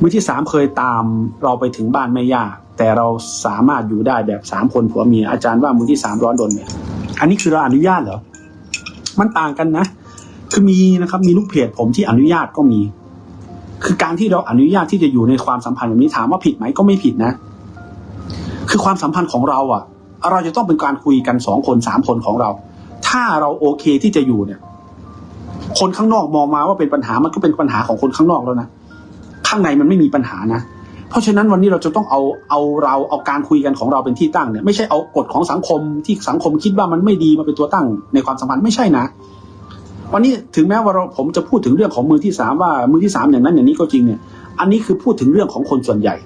มือที่สามเคยตามเราไปถึงบ้านแม่ย่าแต่เราสามารถอยู่ได้แบบสามคนผัวเมียอาจารย์ว่ามือที่สามร้อนรนเนี่ยอันนี้คือเราอนุญาตเหรอมันต่างกันนะ คือมีนะครับมีลูกเพจผมที่อนุญาตก็มี คือการที่เราอนุญาตที่จะอยู่ในความสัมพันธ์แบบนี้ถามว่าผิดไหมก็ไม่ผิดนะ คือความสัมพันธ์ของเราอะ เราจะต้องเป็นการคุยกันสองคนสามคนของเรา ถ้าเราโอเคที่จะอยู่เนี่ย คนข้างนอกมองมาว่าเป็นปัญหามันก็เป็นปัญหาของคนข้างนอกแล้วนะางในมันไม่มีปัญหานะ เพราะฉะนั้นวันนี้เราจะต้องเอาเอาเราเอาการคุยกันของเราเป็นที่ตั้งเนี่ยไม่ใช่เอากฎของสังคมที่สังคมคิดว่ามันไม่ดีมาเป็นตัวตั้งในความสัมพันธ์ไม่ใช่นะ วันนี้ถึงแม้ว่าเราผมจะพูดถึงเรื่องของมือที่สามว่ามือที่สามอย่างนั้นอย่างนี้ก็จริงเนี่ย อันนี้คือพูดถึงเรื่องของคนส่วนใหญ่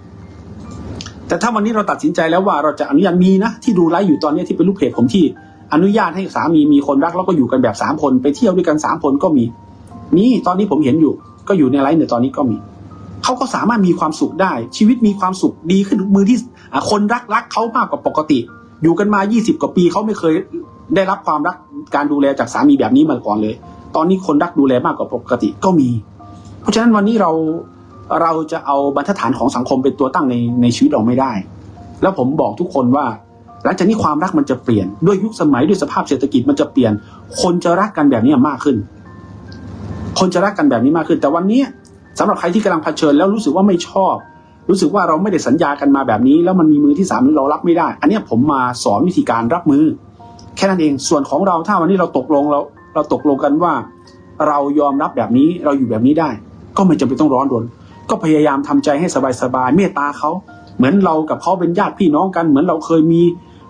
แต่ถ้าวันนี้เราตัดสินใจแล้วว่าเราจะอนุญาตมีนะที่ดูไลฟ์อยู่ตอนนี้ที่เป็นลูกเพจผมที่อนุญาตให้สามีมีคนรักแล้วก็อยู่กันแบบสามคนไปเที่ยวด้วยกันสามคนก็มี นี่ตอนนี้ผมเห็นอยู่ ก็อยู่ในไลฟ์ในตอนนี้ก็มี เขาก็สามารถมีความสุขได้ ชีวิตมีความสุขดีขึ้นมือที่คนรักรักเขามากกว่าปกติ อยู่กันมา 20 กว่าปีเขาไม่เคยได้รับความรักการดูแลจากสามีแบบนี้มาก่อนเลย ตอนนี้คนรักดูแลมากกว่าปกติก็มี เพราะฉะนั้นวันนี้เราเราจะเอาบรรทัดฐานของสังคมเป็นตัวตั้งในในชีวิตเราไม่ได้ แล้วผมบอกทุกคนว่า หลังจากนี้ความรักมันจะเปลี่ยนด้วยยุคสมัยด้วยสภาพเศรษฐกิจมันจะเปลี่ยน คนจะรักกันแบบนี้มากขึ้น คนจะรักกันแบบนี้มากขึ้น แต่วันนี้ สำหรับใครที่กำลังเผชิญแล้วรู้สึกว่าไม่ชอบ รู้สึกว่าเราไม่ได้สัญญากันมาแบบนี้ แล้วมันมีมือที่สามนี้เรารับไม่ได้ อันนี้ผมมาสอนวิธีการรับมือ แค่นั้นเองส่วนของเราถ้าวันนี้เราตกลงเราเราตกลงกันว่า เรายอมรับแบบนี้เราอยู่แบบนี้ได้ ก็ไม่จำเป็นต้องร้อนรนก็พยายามทำใจให้สบายๆเมตตาเขาเหมือนเรากับเขาเป็นญาติพี่น้องกัน เหมือนเราเคยมี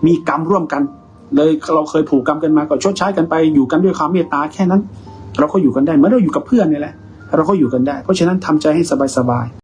มีกรรมร่วมกัน เลยเราเคยผูกกรรมกันมาก็ชดใช้กันไปอยู่กันด้วยความเมตตาแค่นั้น เราก็อยู่กันได้เหมือนเราอยู่กับเพื่อนนี่แหละ เราก็อยู่กันได้ เพราะฉะนั้นทำใจให้สบาย